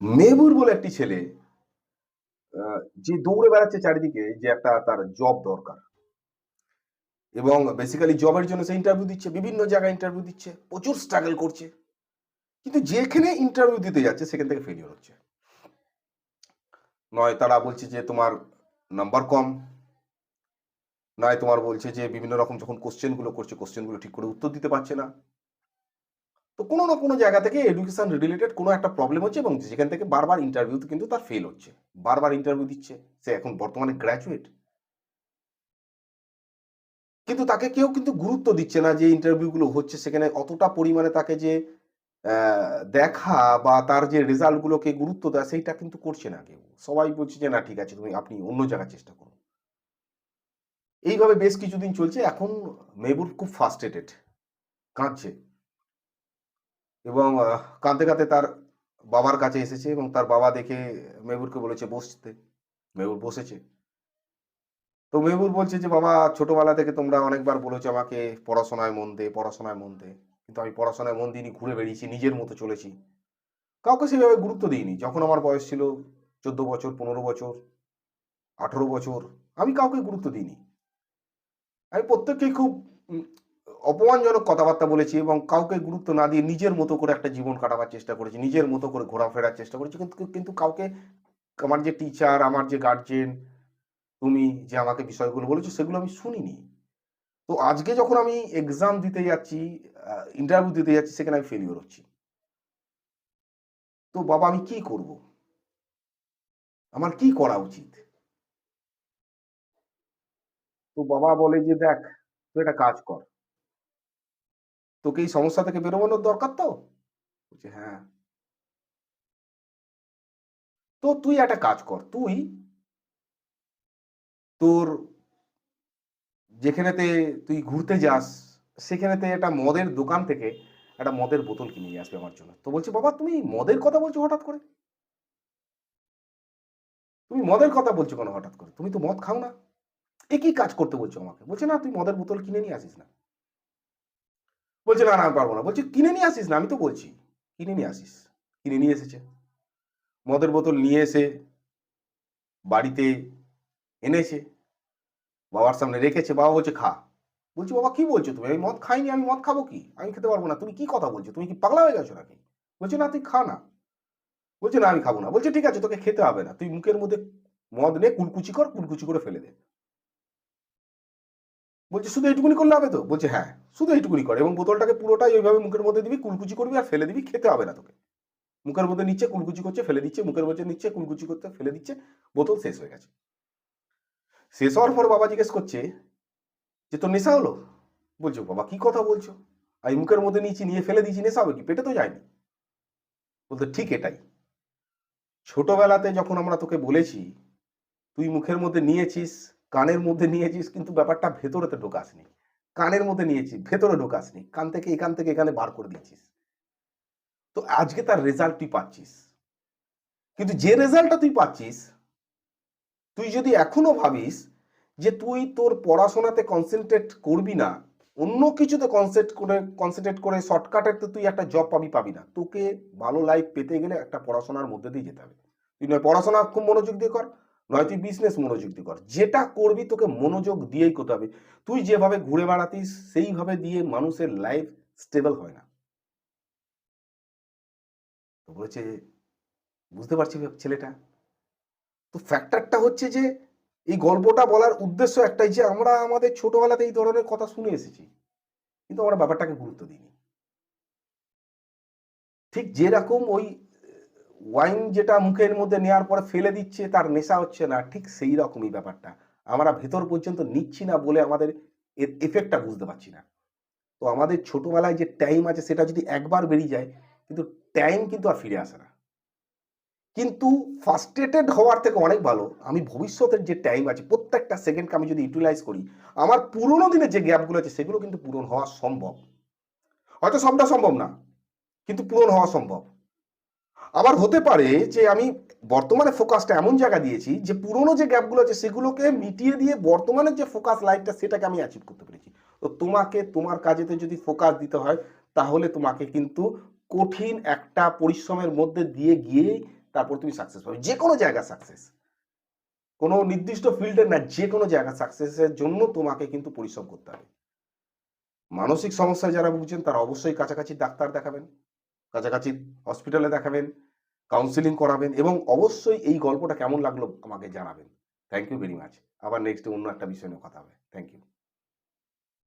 মেহবুর বলে একটি ছেলে যে দৌড়ে বেড়াচ্ছে চারিদিকে যে একটা তার জব দরকার। এবং বেসিক্যালি জবের জন্য সে ইন্টারভিউ দিচ্ছে, বিভিন্ন জায়গায় ইন্টারভিউ দিচ্ছে, প্রচুর স্ট্রাগল করছে। কিন্তু যেখানে ইন্টারভিউ দিতে যাচ্ছে, সেখান থেকে ফেলিওর হচ্ছে। নয়, তারা বলছে যে তোমার নাম্বার কম। নয়, তোমার বলছে যে বিভিন্ন রকম যখন কোশ্চেনগুলো করছে কোশ্চেনগুলো ঠিক করে উত্তর দিতে পারছে না। তো কোনো না কোনো জায়গা থেকে এডুকেশন রিলেটেড কোনো একটা প্রবলেম হচ্ছে এবং যেখান থেকে বারবার ইন্টারভিউতে কিন্তু তার ফেল হচ্ছে। বারবার ইন্টারভিউ দিচ্ছে। সে এখন বর্তমানে গ্র্যাজুয়েট কিন্তু তাকে কেউ কিন্তু গুরুত্ব দিচ্ছে না যে ইন্টারভিউগুলো হচ্ছে সেখানে অতটা পরিমাণে তাকে যে দেখা বা তার যে রেজাল্টগুলোকে গুরুত্ব দেয় সেইটা কিন্তু করছে না কেউ। সবাই বলছে যে, না, ঠিক আছে, তুমি আপনি অন্য জায়গায় চেষ্টা করুন এইভাবে বেশ কিছুদিন চলছে। এখন মেহবুব খুব ফার্স্ট্রেটেড কাঁদছে। এবং কাঁদতে কাঁদতে তার বাবার কাছে এসেছে এবং তার বাবা দেখে মেহবুরকে বলেছে, বসতে। মেহবুর বসেছে। তো মেহবুর বলছে যে, বাবা, ছোটবেলা থেকে তোমরা অনেকবার বলেছ আমাকে পড়াশোনায় মন দে, পড়াশোনায় মন দে। কিন্তু আমি পড়াশোনায় মন দিইনি, ঘুরে বেরিয়েছি নিজের মতো চলেছি। কাউকে সেভাবে গুরুত্ব দিইনি। যখন আমার বয়স ছিল, চোদ্দ বছর, পনেরো বছর, আঠেরো বছর, আমি কাউকে গুরুত্ব দিইনি। আমি প্রত্যেককেই খুব অপমানজনক কথাবার্তা বলেছি এবং কাউকে গুরুত্ব না দিয়ে নিজের মতো করে একটা জীবন কাটাবার চেষ্টা করেছি, নিজের মতো করে ঘোরাফেরার চেষ্টা করেছি। কিন্তু কিন্তু কাউকে, আমার যে টিচার আমার যে গার্জেন তুমি যে আমাকে বিষয়গুলো বলেছ, সেগুলো আমি শুনিনি। তো আজকে যখন আমি এক্সাম দিতে যাচ্ছি ইন্টারভিউ দিতে যাচ্ছি, সেখানে আমি ফেলিওর হচ্ছি। তো বাবা, আমি কি করব? আমার কি করা উচিত? তো বাবা বলে যে, দেখ, তুই একটা কাজ কর। তোকে এই সমস্যা থেকে বেরোনোর দরকার তো? বলছে হ্যাঁ। তো তুই একটা কাজ কর, তুই তোর যেখানেতে তুই ঘুরতে যাস, সেখানেতে একটা মদের দোকান থেকে একটা মদের বোতল কিনে নিয়ে আসবে আমার জন্য। তো বলছে, বাবা, তুমি মদের কথা বলছো হঠাৎ করে? তুমি মদের কথা বলছো কেন হঠাৎ করে? তুমি তো মদ খাও না। এ কি কাজ করতে বলছো আমাকে? বলছে, না, তুই মদের বোতল কিনে নিয়ে আসিস না। বলছে, না আমি পারব না। বলছে, কিনে নিয়ে আসিস না? আমি তো বলছি, কিনে নিয়ে আসিস, কিনে নিয়ে এসেছে। মদের বোতল নিয়ে এসে বাড়িতে এনেছে, বাবার সামনে রেখেছে, বাবা বলছে, খা। বলছি, বাবা, কি বলছো তুমি? আমি মদ খাইনি, আমি মদ খাব কি? আমি খেতে পারব না। তুমি কি কথা বলছো? তুমি কি পাগলা হয়ে গেছো নাকি? বলছে, না, তুই খা না। বলছে, না, আমি খাব না। বলছে, ঠিক আছে, তোকে খেতে হবে না। তুই মুখের মধ্যে মদ নে, কুলকুচি কর, কুলকুচি করে ফেলে দে। বলছে, শুধু এইটুকুনি করলে হবে তো? বলছে হ্যাঁ শুধু এইটুকুনি করে এবং বোতলটাকে পুরোটাই ওইভাবে মুখের মধ্যে দিবি, কুলকুচি করবি আর ফেলে দিবি, খেতে হবে না তোকে। মুখের মধ্যে নিচ্ছে, কুলকুচি করছে, ফেলে দিচ্ছে, মুখের মধ্যে নিচ্ছে, কুলকুচি করতে ফেলে দিচ্ছে, বোতল শেষ হয়ে গেছে। শেষ হওয়ার পর বাবা জিজ্ঞেস করছে যে, তোর নেশা হলো? বলছো, বাবা, কি কথা বলছো? আমি মুখের মধ্যে নিয়েছি, নিয়ে ফেলে দিয়েছি, নেশা হবে কি? পেটে তো যায়নি। বলতে ঠিক এটাই। ছোটবেলাতে যখন আমরা তোকে বলেছি, তুই মুখের মধ্যে নিয়েছিস কানের মধ্যে নিয়েছিস, কিন্তু ব্যাপারটা ভেতরেতে ঢোকাসনি। কানের মধ্যে নিয়েছিস ভেতরে ঢোকাসনি। কান থেকে এখান থেকে এখানে বার করে দিয়েছিস। তো আজকে তার রেজাল্ট তুই পাচ্ছিস। কিন্তু যে রেজাল্টটা তুই পাচ্ছিস, তুই যদি এখনও ভাবিস যে তুই তোর পড়াশোনাতে কনসেন্ট্রেট করবি না, অন্য কিছুতে কনসেন্ট্রেট করে কনসেন্ট্রেট করে শর্টকাটের তো তুই একটা জব পাবি পাবি না। তোকে ভালো লাইফ পেতে গেলে একটা পড়াশোনার মধ্যে দিয়ে যেতে হবে। তুই নয়, পড়াশোনা খুব মনোযোগ দিয়ে কর। নয় তুই বিজনেস মনোযোগ দিয়ে কর। যেটা করবি তোকে মনোযোগ দিয়েই করতে হবে। তুই যেভাবে ঘুরে বেড়াতিস, সেইভাবে দিয়ে মানুষের লাইফ স্টেবল হয় না। তো বলেছে, বুঝতে পারছি ছেলেটা? তো ফ্যাক্টরটা হচ্ছে যে, এই গল্পটা বলার উদ্দেশ্য একটাই যে, আমরা আমাদের ছোটবেলাতে এই ধরনের কথা শুনে এসেছি। কিন্তু আমরা ব্যাপারটাকে গুরুত্ব দিইনি। ঠিক যেরকম ওই ওয়াইন যেটা মুখের মধ্যে নেওয়ার পরে ফেলে দিচ্ছে, তার নেশা হচ্ছে না। ঠিক সেই রকমই ব্যাপারটা। আমরা ভেতর পর্যন্ত নিচ্ছি না বলে আমাদের এর এফেক্টটা বুঝতে পারছি না। তো আমাদের ছোটবেলায় যে টাইম আছে, সেটা যদি একবার বেরিয়ে যায়, কিন্তু টাইম কিন্তু আর ফিরে আসে না। কিন্তু ফার্স্ট্রেটেড হওয়ার থেকে অনেক ভালো। আমি ভবিষ্যতের যে টাইম আছে, প্রত্যেকটা সেকেন্ডকে আমি যদি ইউটিলাইজ করি, আমার পুরোনো দিনের যে গ্যাপগুলো আছে, সেগুলো কিন্তু পূরণ হওয়া সম্ভব। হয়তো সবটা সম্ভব না, কিন্তু পূরণ হওয়া সম্ভব। আবার হতে পারে যে আমি বর্তমানে ফোকাসটা এমন জায়গা দিয়েছি যে পুরনো যে গ্যাপগুলো আছে সেগুলোকে মিটিয়ে দিয়ে বর্তমানের যে ফোকাস লাইফটা সেটাকে আমি অ্যাচিভ করতে পেরেছি। তো তোমাকে তোমার কাজেতে যদি ফোকাস দিতে হয়, তাহলে তোমাকে কিন্তু কঠিন একটা পরিশ্রমের মধ্যে দিয়ে গিয়েই তারপর তুমি সাকসেস পাবে। যে কোনো জায়গা সাকসেস কোনো নির্দিষ্ট ফিল্ডের না, যে কোনো জায়গা সাকসেসের জন্য তোমাকে কিন্তু পরিশ্রম করতে হবে। মানসিক সমস্যায় যারা ভুগছেন, তারা অবশ্যই কাছাকাছি ডাক্তার দেখাবেন, কাছাকাছি হসপিটালে দেখাবেন কাউন্সিলিং করাবেন এবং অবশ্যই এই গল্পটা কেমন লাগল আমাকে জানাবেন। থ্যাংক ইউ ভেরি মাচ আবার নেক্সট অন্য একটা বিষয় নিয়ে কথা হবে। Thank you